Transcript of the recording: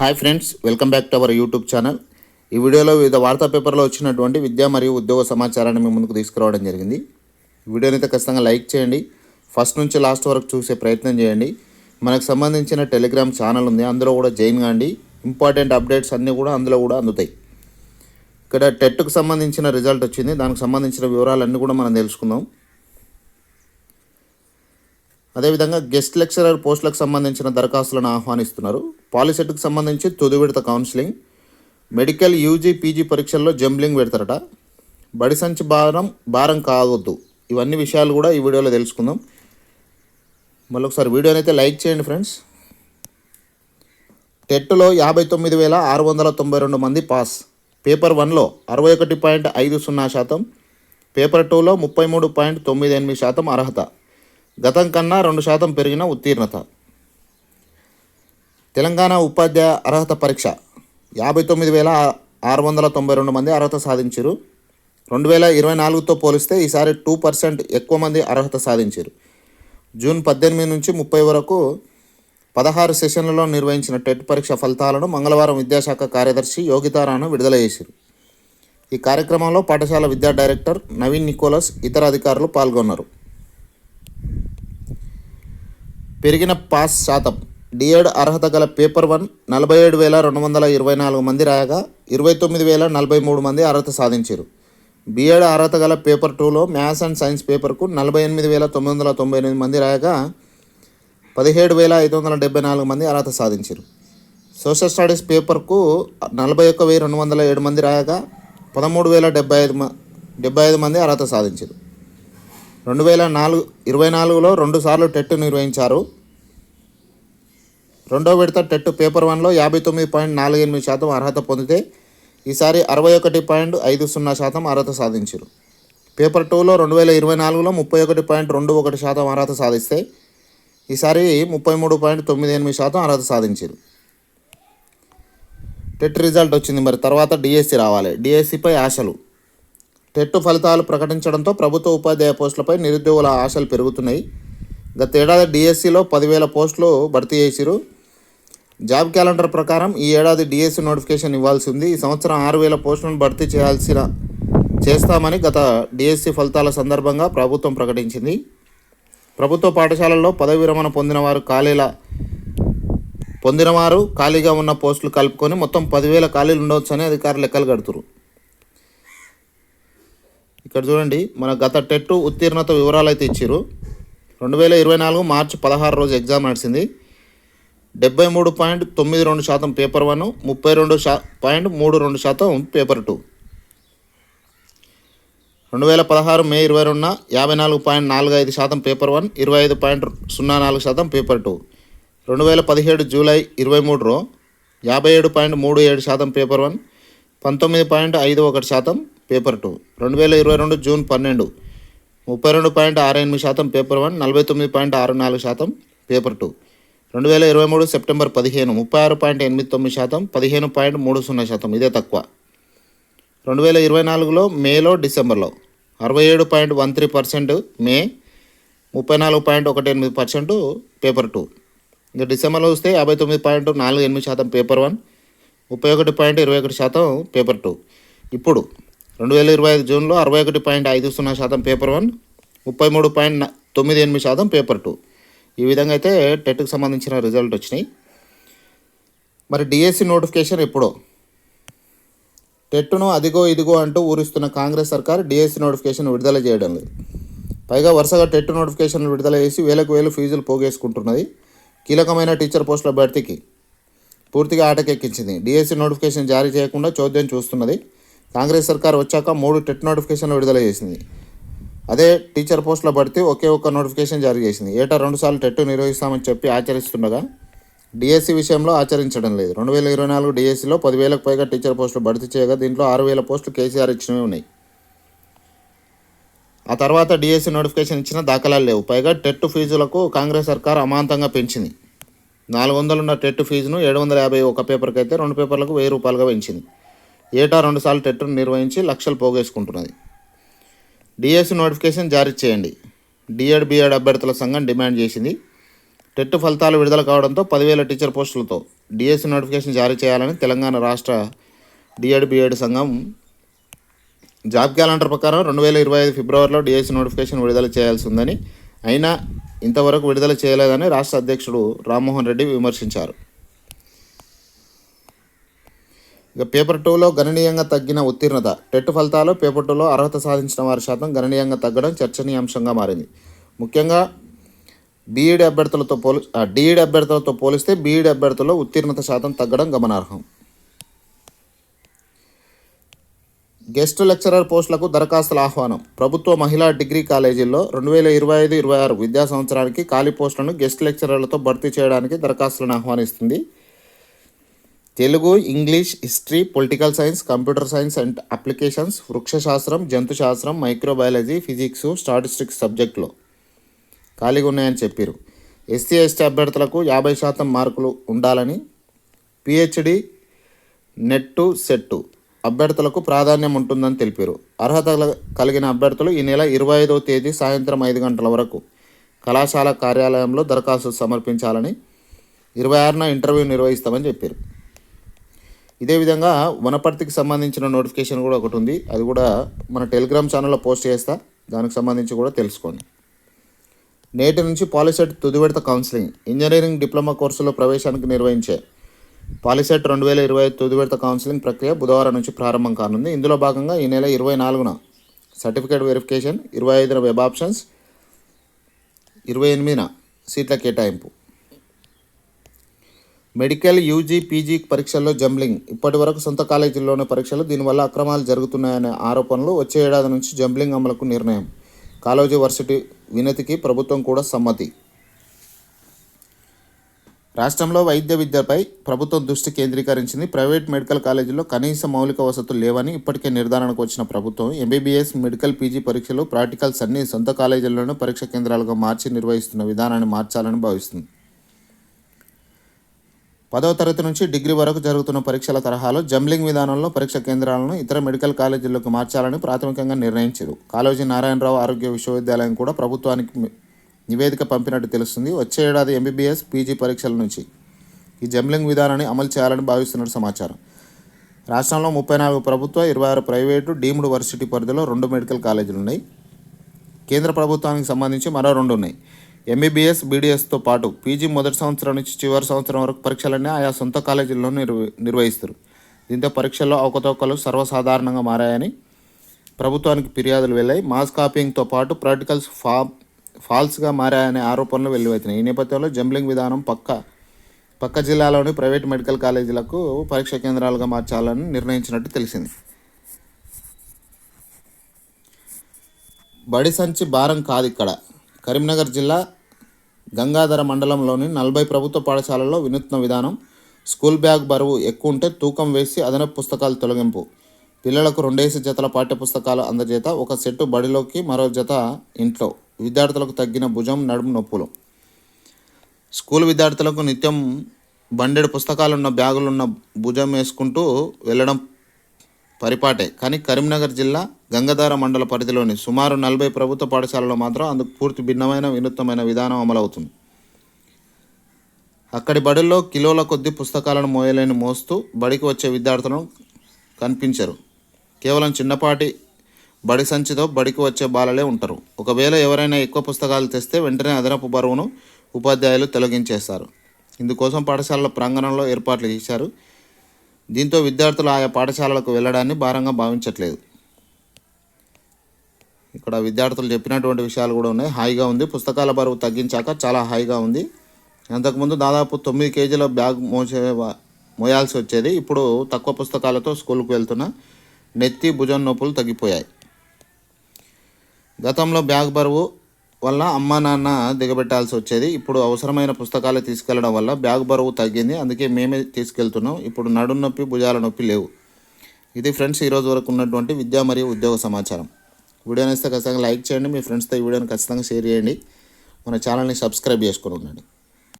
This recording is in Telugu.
Hi friends welcome back to our YouTube channel ఈ వీడియోలో వివిధ వార్తా పేపర్లో వచ్చినటువంటి విద్య మరియు ఉద్యోగ సమాచారాన్ని మీ ముందుకు తీసుకురావడం జరిగింది. వీడియోని అయితే ఖచ్చితంగా లైక్ చేయండి. ఫస్ట్ నుంచి లాస్ట్ వరకు చూసే ప్రయత్నం చేయండి. మనకు సంబంధించిన టెలిగ్రామ్ ఛానల్ ఉంది. అందులో కూడా జాయిన్ కాండి. ఇంపార్టెంట్ అప్డేట్స్ అన్నీ కూడా అందులో కూడా అందుతాయి. ఇక్కడ టెట్కు సంబంధించిన రిజల్ట్ వచ్చింది. దానికి సంబంధించిన వివరాలన్నీ కూడా మనం తెలుసుకుందాం. అదేవిధంగా గెస్ట్ లెక్చరర్ పోస్టులకు సంబంధించిన దరఖాస్తులను ఆహ్వానిస్తున్నారు. పాలిసెట్కి సంబంధించి తుది విడత కౌన్సిలింగ్ మెడికల్ యూజీ పీజీ పరీక్షల్లో జంబ్లింగ్ పెడతారట. బడి సంచి భారం భారం కావద్దు. ఇవన్నీ విషయాలు కూడా ఈ వీడియోలో తెలుసుకుందాం. మళ్ళీ ఒకసారి వీడియోని అయితే లైక్ చేయండి ఫ్రెండ్స్. టెట్లో యాభై తొమ్మిది వేల ఆరు వందల తొంభై రెండు మంది పాస్. పేపర్ వన్లో అరవై ఒకటి పాయింట్ ఐదు సున్నా శాతం పేపర్ టూలో ముప్పై మూడు పాయింట్ తొమ్మిది ఎనిమిది శాతం అర్హత. గతం కన్నా రెండు శాతం పెరిగిన ఉత్తీర్ణత. తెలంగాణ ఉపాధ్యాయ అర్హత పరీక్ష. యాభై తొమ్మిది వేల ఆరు వందల తొంభై రెండు మంది అర్హత సాధించారు రెండు వేల ఇరవై నాలుగుతో పోలిస్తే ఈసారి టూ పర్సెంట్ ఎక్కువ మంది అర్హత సాధించారు జూన్ పద్దెనిమిది నుంచి ముప్పై వరకు పదహారు సెషన్లలో నిర్వహించిన టెట్ పరీక్ష ఫలితాలను మంగళవారం విద్యాశాఖ కార్యదర్శి యోగితారాను విడుదల చేశారు ఈ కార్యక్రమంలో పాఠశాల విద్యా డైరెక్టర్ నవీన్ నికోలస్ ఇతర అధికారులు పాల్గొన్నారు. పెరిగిన పాస్ శాతం. డిఎడ్ అర్హత గల పేపర్ వన్ నలభై ఏడు వేల రెండు వందల ఇరవై నాలుగు మంది రాయగా ఇరవై తొమ్మిది వేల నలభై మూడు మంది అర్హత సాధించారు బిఎడ్ అర్హత గల పేపర్ టూలో మ్యాథ్స్ అండ్ సైన్స్ పేపర్కు నలభై ఎనిమిది వేల తొమ్మిది వందల తొంభై ఎనిమిది మంది రాయగా పదిహేడు వేల ఐదు వందల డెబ్బై నాలుగు మంది అర్హత సాధించారు సోషల్ స్టడీస్ పేపర్కు నలభై ఒక్క వెయ్యి రెండు వందల ఏడు మంది రాయగా పదమూడు వేల డెబ్బై ఐదు మ డెబ్బై ఐదు మంది అర్హత సాధించారు రెండు వేల నాలుగు ఇరవై నాలుగులో రెండు సార్లు టెట్ నిర్వహించారు. రెండో విడత టెట్ పేపర్ వన్లో యాభై తొమ్మిది పాయింట్ నాలుగు ఎనిమిది శాతం అర్హత పొందితే ఈసారి అరవై ఒకటి పాయింట్ ఐదు సున్నా శాతం అర్హత సాధించారు. పేపర్ టూలో రెండు వేల ఇరవై నాలుగులో ముప్పై ఒకటి పాయింట్ రెండు ఒకటి శాతం అర్హత సాధిస్తే ఈసారి ముప్పై మూడు పాయింట్ తొమ్మిది ఎనిమిది శాతం అర్హత సాధించారు. టెట్ రిజల్ట్ వచ్చింది. మరి తర్వాత డిఎస్సి రావాలి. డిఎస్సిపై ఆశలు. టెట్టు ఫలితాలు ప్రకటించడంతో ప్రభుత్వ ఉపాధ్యాయ పోస్టులపై నిరుద్యోగుల ఆశలు పెరుగుతున్నాయి. గతేడాది డిఎస్సిలో పదివేల పోస్టులు భర్తీ చేసిరు. జాబ్ క్యాలెండర్ ప్రకారం ఈ ఏడాది డిఎస్సి నోటిఫికేషన్ ఇవ్వాల్సి ఉంది ఈ సంవత్సరం ఆరు వేల పోస్టులను భర్తీ చేయాల్సిన చేస్తామని గత డిఎస్సి ఫలితాల సందర్భంగా ప్రభుత్వం ప్రకటించింది. ప్రభుత్వ పాఠశాలల్లో పదవి విరమణ పొందిన వారు ఖాళీల పొందినవారు ఖాళీగా ఉన్న పోస్టులు కలుపుకొని మొత్తం పదివేల ఖాళీలు ఉండవచ్చని అధికారులు లెక్కలు కడుతురు. ఇక్కడ చూడండి మన గత టెట్ ఉత్తీర్ణత వివరాలు అయితే ఇచ్చారు రెండు వేల ఇరవై నాలుగు మార్చి పదహారు రోజు ఎగ్జామ్ నడిచింది. డెబ్బై మూడు పాయింట్ తొమ్మిది రెండు శాతం పేపర్ వన్ ముప్పై రెండు శా పాయింట్ మూడు రెండు శాతం పేపర్ టూ. రెండు వేల పదహారు మే ఇరవై రెండున యాభై నాలుగు పాయింట్ నాలుగు ఐదు శాతం పేపర్ వన్ ఇరవై ఐదు పాయింట్ సున్నా నాలుగు శాతం పేపర్ టూ. రెండు వేల పదిహేడు జూలై ఇరవై మూడులో యాభై ఏడు పాయింట్ మూడు ఏడు శాతం పేపర్ వన్ పంతొమ్మిది పాయింట్ ఐదు ఒకటి శాతం పేపర్ టూ. రెండు వేల ఇరవై రెండు జూన్ పన్నెండు. ముప్పై రెండు పాయింట్ ఆరు ఎనిమిది శాతం పేపర్ వన్ నలభై తొమ్మిది పాయింట్ ఆరు నాలుగు శాతం పేపర్ టూ. రెండు వేల ఇరవై మూడు సెప్టెంబర్ పదిహేను ముప్పై ఆరు పాయింట్ ఎనిమిది తొమ్మిది శాతం పదిహేను పాయింట్ మూడు సున్నా శాతం. ఇదే తక్కువ. రెండు వేల ఇరవై నాలుగులో మేలో డిసెంబర్లో. అరవై ఏడు point one three percent May ముప్పై నాలుగు పాయింట్ ఒకటి ఎనిమిది పర్సెంట్ పేపర్ టూ. ఇంకా డిసెంబర్లో వస్తే యాభై తొమ్మిది పాయింట్ నాలుగు ఎనిమిది శాతం పేపర్ వన్ ముప్పై ఒకటి పాయింట్ ఇరవై ఒకటి శాతం పేపర్ టూ. ఇప్పుడు రెండు వేల ఇరవై ఐదు జూన్లో అరవై ఒకటి పాయింట్ ఐదు సున్నా శాతం పేపర్ వన్ ముప్పై మూడు పాయింట్ తొమ్మిది ఎనిమిది శాతం పేపర్ టూ. ఈ విధంగా అయితే టెట్కి సంబంధించిన రిజల్ట్ వచ్చినాయి. మరి డిఎస్సి నోటిఫికేషన్ ఎప్పుడో? టెట్ను అదిగో ఇదిగో అంటూ ఊరిస్తున్న కాంగ్రెస్ సర్కార్ డిఎస్సి నోటిఫికేషన్ విడుదల చేయడం లేదు. పైగా వరుసగా టెట్ నోటిఫికేషన్ విడుదల చేసి వేలకు వేలు ఫీజులు పోగేసుకుంటున్నది కీలకమైన టీచర్ పోస్టుల భర్తీకి. పూర్తిగా ఆటకెక్కించింది. డిఎస్సి నోటిఫికేషన్ జారీ చేయకుండా చోద్యం చూస్తున్నది. కాంగ్రెస్ సర్కార్ వచ్చాక మూడు టెట్ నోటిఫికేషన్లు విడుదల చేసింది. అదే టీచర్ పోస్టుల బడితే ఒకే ఒక్క నోటిఫికేషన్ జారీ చేసింది. ఏటా రెండుసార్లు టెట్ నిర్వహిస్తామని చెప్పి ఆచరిస్తుండగా డిఎస్సి విషయంలో ఆచరించడం లేదు. రెండు వేల ఇరవై నాలుగు డిఎస్సిలో పదివేలకు పైగా టీచర్ పోస్టులు భర్తీ చేయగా దీంట్లో ఆరు వేల పోస్టులు కేసీఆర్ ఇచ్చినవి ఉన్నాయి. ఆ తర్వాత డిఎస్సి నోటిఫికేషన్ ఇచ్చిన దాఖలాలు లేవు. పైగా టెట్ ఫీజులకు కాంగ్రెస్ సర్కార్ అమాంతంగా పెంచింది. నాలుగు వందలు ఉన్న టెట్ ఫీజును ఏడు వందల యాభై ఒక పేపర్కి అయితే రెండు పేపర్లకు వెయ్యి రూపాయలుగా పెంచింది. ఏటా రెండుసార్లు టెట్ను నిర్వహించి లక్షలు పోగేసుకుంటున్నది. డిఎస్సి నోటిఫికేషన్ జారీ చేయండి. డిఎడ్ బిఎడ్ అభ్యర్థుల సంఘం డిమాండ్ చేసింది. టెట్ ఫలితాలు విడుదల కావడంతో పదివేల టీచర్ పోస్టులతో డిఎస్సి నోటిఫికేషన్ జారీ చేయాలని తెలంగాణ రాష్ట్ర డిఎడ్ బిఎడ్ సంఘం జాబ్ క్యాలెండర్ ప్రకారం రెండు వేల ఇరవై ఐదు ఫిబ్రవరిలో డిఎస్సి నోటిఫికేషన్ విడుదల చేయాల్సి ఉందని అయినా ఇంతవరకు విడుదల చేయలేదని రాష్ట్ర అధ్యక్షుడు రామ్మోహన్ రెడ్డి విమర్శించారు. ఇక పేపర్ టూలో గణనీయంగా తగ్గిన ఉత్తీర్ణత. టెట్ ఫలితాలు పేపర్ టూలో అర్హత సాధించిన వారి శాతం గణనీయంగా తగ్గడం చర్చనీయాంశంగా మారింది. ముఖ్యంగా బీఈడి అభ్యర్థులతో పోలి డిఈడి అభ్యర్థులతో పోలిస్తే బీఈడి అభ్యర్థుల్లో ఉత్తీర్ణత శాతం తగ్గడం గమనార్హం. గెస్ట్ లెక్చరర్ పోస్టులకు దరఖాస్తుల ఆహ్వానం. ప్రభుత్వ మహిళా డిగ్రీ కాలేజీల్లో రెండు వేల ఇరవై ఐదు ఇరవై ఆరు విద్యా సంవత్సరానికి ఖాళీ పోస్టులను గెస్ట్ లెక్చరర్లతో భర్తీ చేయడానికి దరఖాస్తులను ఆహ్వానిస్తుంది. Telugu English history political science computer science and applications వృక్షశాస్త్రం జంతుశాస్త్రం మైక్రోబయాలజీ ఫిజిక్స్ స్టాటిస్టిక్స్ సబ్జెక్టులో ఖాళీగా ఉన్నాయని చెప్పారు ఎస్సీ ఎస్టీ అభ్యర్థులకు యాభై శాతం మార్కులు ఉండాలని పిహెచ్డి నెట్టు సెట్టు అభ్యర్థులకు ప్రాధాన్యం ఉంటుందని తెలిపారు. అర్హత కలిగిన అభ్యర్థులు ఈ నెల ఇరవై ఐదవ తేదీ సాయంత్రం ఐదు గంటల వరకు కళాశాల కార్యాలయంలో దరఖాస్తు సమర్పించాలని ఇరవై ఆరున ఇంటర్వ్యూ నిర్వహిస్తామని చెప్పారు ఇదే విధంగా వనపర్తికి సంబంధించిన నోటిఫికేషన్ కూడా ఒకటి ఉంది. అది కూడా మన టెలిగ్రామ్ ఛానల్లో పోస్ట్ చేస్తా. దానికి సంబంధించి కూడా తెలుసుకోండి. నేటి నుంచి పాలిసెట్ తుదివిడత కౌన్సిలింగ్ ఇంజనీరింగ్ డిప్లొమా కోర్సులో ప్రవేశానికి నిర్వహించే పాలిసెట్ రెండు వేల ఇరవై ఐదు తుదివిడత కౌన్సిలింగ్ ప్రక్రియ బుధవారం నుంచి ప్రారంభం కానుంది. ఇందులో భాగంగా ఈ నెల ఇరవై నాలుగున సర్టిఫికేట్ వెరిఫికేషన్ ఇరవై ఐదున వెబ్ ఆప్షన్స్ ఇరవై ఎనిమిదిన సీట్ల కేటాయింపు. మెడికల్ యూజీ పీజీ పరీక్షల్లో జంబ్లింగ్. ఇప్పటి వరకు సొంత కాలేజీల్లోని పరీక్షలు. దీనివల్ల అక్రమాలు జరుగుతున్నాయనే ఆరోపణలు వచ్చే ఏడాది నుంచి జంబ్లింగ్ అమలుకు నిర్ణయం. కాలేజీ వర్సిటీ వినతికి ప్రభుత్వం కూడా సమ్మతి. రాష్ట్రంలో వైద్య విద్యపై ప్రభుత్వం దృష్టి కేంద్రీకరించింది. ప్రైవేట్ మెడికల్ కాలేజీలో కనీస మౌలిక వసతులు లేవని ఇప్పటికే నిర్ధారణకు వచ్చిన ప్రభుత్వం. ఎంబీబీఎస్ మెడికల్ పీజీ పరీక్షలు ప్రాక్టికల్స్ అన్ని సొంత కాలేజీల్లోనూ పరీక్ష కేంద్రాలుగా మార్చి నిర్వహిస్తున్న విధానాన్ని మార్చాలని భావిస్తుంది. పదవ తరగతి నుంచి డిగ్రీ వరకు జరుగుతున్న పరీక్షల తరహాలో జంబ్లింగ్ విధానంలో పరీక్ష కేంద్రాలను ఇతర మెడికల్ కాలేజీలకు మార్చాలని ప్రాథమికంగా నిర్ణయించారు. కాళోజీ నారాయణరావు ఆరోగ్య విశ్వవిద్యాలయం కూడా ప్రభుత్వానికి నివేదిక పంపినట్టు తెలుస్తుంది. వచ్చే ఏడాది ఎంబీబీఎస్ పీజీ పరీక్షల నుంచి ఈ జంబ్లింగ్ విధానాన్ని అమలు చేయాలని భావిస్తున్నట్టు సమాచారం. రాష్ట్రంలో ముప్పై నాలుగు ప్రభుత్వ ఇరవై ఆరు ప్రైవేటు డీమ్డ్ వర్సిటీ పరిధిలో రెండు మెడికల్ కాలేజీలు ఉన్నాయి కేంద్ర ప్రభుత్వానికి సంబంధించి మరో రెండు ఉన్నాయి. ఎంబీబీఎస్ బీడీఎస్తో పాటు పీజీ మొదటి సంవత్సరం నుంచి చివరి సంవత్సరం వరకు పరీక్షలన్నీ ఆయా సొంత కాలేజీల్లో నిర్వ నిర్వహిస్తారు. దీంతో పరీక్షల్లో అవకతవకలు సర్వసాధారణంగా మారాయని ప్రభుత్వానికి ఫిర్యాదులు వెళ్ళాయి మాస్ కాపీయింగ్తో పాటు ప్రాక్టికల్స్ ఫా ఫాల్స్గా మారాయనే ఆరోపణలు వెల్లువెత్తినాయి ఈ నేపథ్యంలో జంబ్లింగ్ విధానం పక్క పక్క జిల్లాలోని ప్రైవేట్ మెడికల్ కాలేజీలకు పరీక్ష కేంద్రాలుగా మార్చాలని నిర్ణయించినట్టు తెలిసింది. బడి సంచి భారం కాదు ఇక్కడ. కరీంనగర్ జిల్లా గంగాధర మండలంలోని నలభై ప్రభుత్వ పాఠశాలల్లో వినూత్న విధానం స్కూల్ బ్యాగ్ బరువు ఎక్కువ ఉంటే తూకం వేసి అదనపు పుస్తకాలు తొలగింపు. పిల్లలకు రెండేసి జతల పాఠ్య పుస్తకాలు అందజేత ఒక సెట్టు బడిలోకి మరో జత ఇంట్లో. విద్యార్థులకు తగ్గిన భుజం నడుము నొప్పులు. స్కూల్ విద్యార్థులకు నిత్యం బండెడు పుస్తకాలున్న బ్యాగులున్న భుజం వేసుకుంటూ వెళ్ళడం పరిపాటే. కానీ కరీంనగర్ జిల్లా గంగధార మండల పరిధిలోని సుమారు నలభై ప్రభుత్వ పాఠశాలలో మాత్రం అందుకు పూర్తి భిన్నమైన వినూత్నమైన విధానం అమలవుతుంది. అక్కడి బడుల్లో కిలోల కొద్ది పుస్తకాలను మోయలేని మోస్తూ బడికి వచ్చే విద్యార్థులను కనిపించరు. కేవలం చిన్నపాటి బడి సంచితో బడికి వచ్చే బాలలే ఉంటారు. ఒకవేళ ఎవరైనా ఎక్కువ పుస్తకాలు తెస్తే వెంటనే అదనపు బరువును ఉపాధ్యాయులు తొలగించేస్తారు. ఇందుకోసం పాఠశాలల ప్రాంగణంలో ఏర్పాట్లు చేశారు దీంతో విద్యార్థులు ఆయా పాఠశాలలకు వెళ్ళడాన్ని భారంగా భావించట్లేదు. ఇక్కడ విద్యార్థులు చెప్పినటువంటి విషయాలు కూడా ఉన్నాయి. హాయిగా ఉంది. పుస్తకాల బరువు తగ్గించాక చాలా హాయిగా ఉంది. అంతకుముందు దాదాపు తొమ్మిది కేజీల బ్యాగ్ మోసే మోయాల్సి వచ్చేది. ఇప్పుడు తక్కువ పుస్తకాలతో స్కూల్కి వెళ్తున్న నెత్తి భుజం నొప్పులు తగ్గిపోయాయి. గతంలో బ్యాగ్ బరువు వల్ల అమ్మా నాన్న దిగబెట్టాల్సి వచ్చేది. ఇప్పుడు అవసరమైన పుస్తకాలు తీసుకెళ్ళడం వల్ల బ్యాగ్ బరువు తగ్గింది. అందుకే మేమే తీసుకెళ్తున్నాం. ఇప్పుడు నడుం నొప్పి భుజాల నొప్పి లేవు. ఇది ఫ్రెండ్స్ ఈరోజు వరకు ఉన్నటువంటి విద్యా మరియు ఉద్యోగ సమాచారం. వీడియోని ఇస్తే ఖచ్చితంగా లైక్ చేయండి. మీ ఫ్రెండ్స్తో ఈ వీడియోని ఖచ్చితంగా షేర్ చేయండి. మన ఛానల్ని సబ్స్క్రైబ్ చేసుకొని ఉండండి.